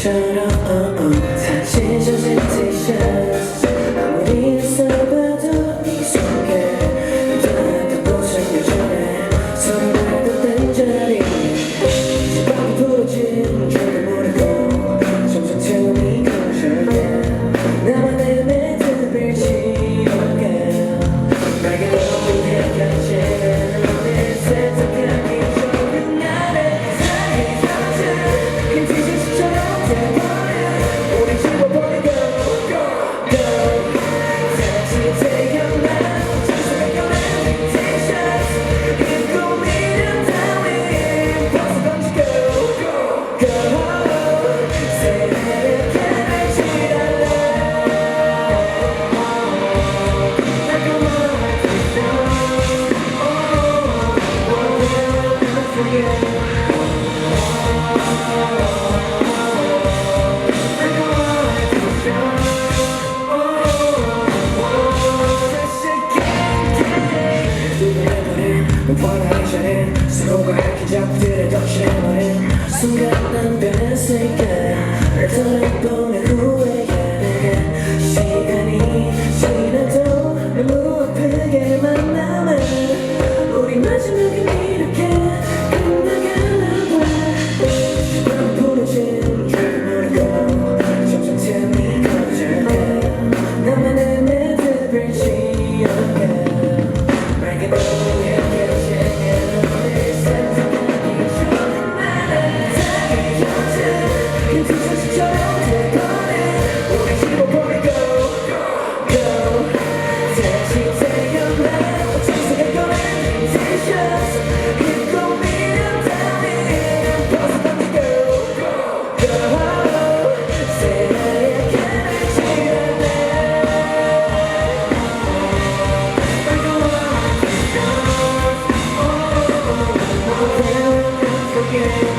turn up. 뻔한 시간엔 서로가 기적들의 덕실에 순간 난 변했을까 Yeah.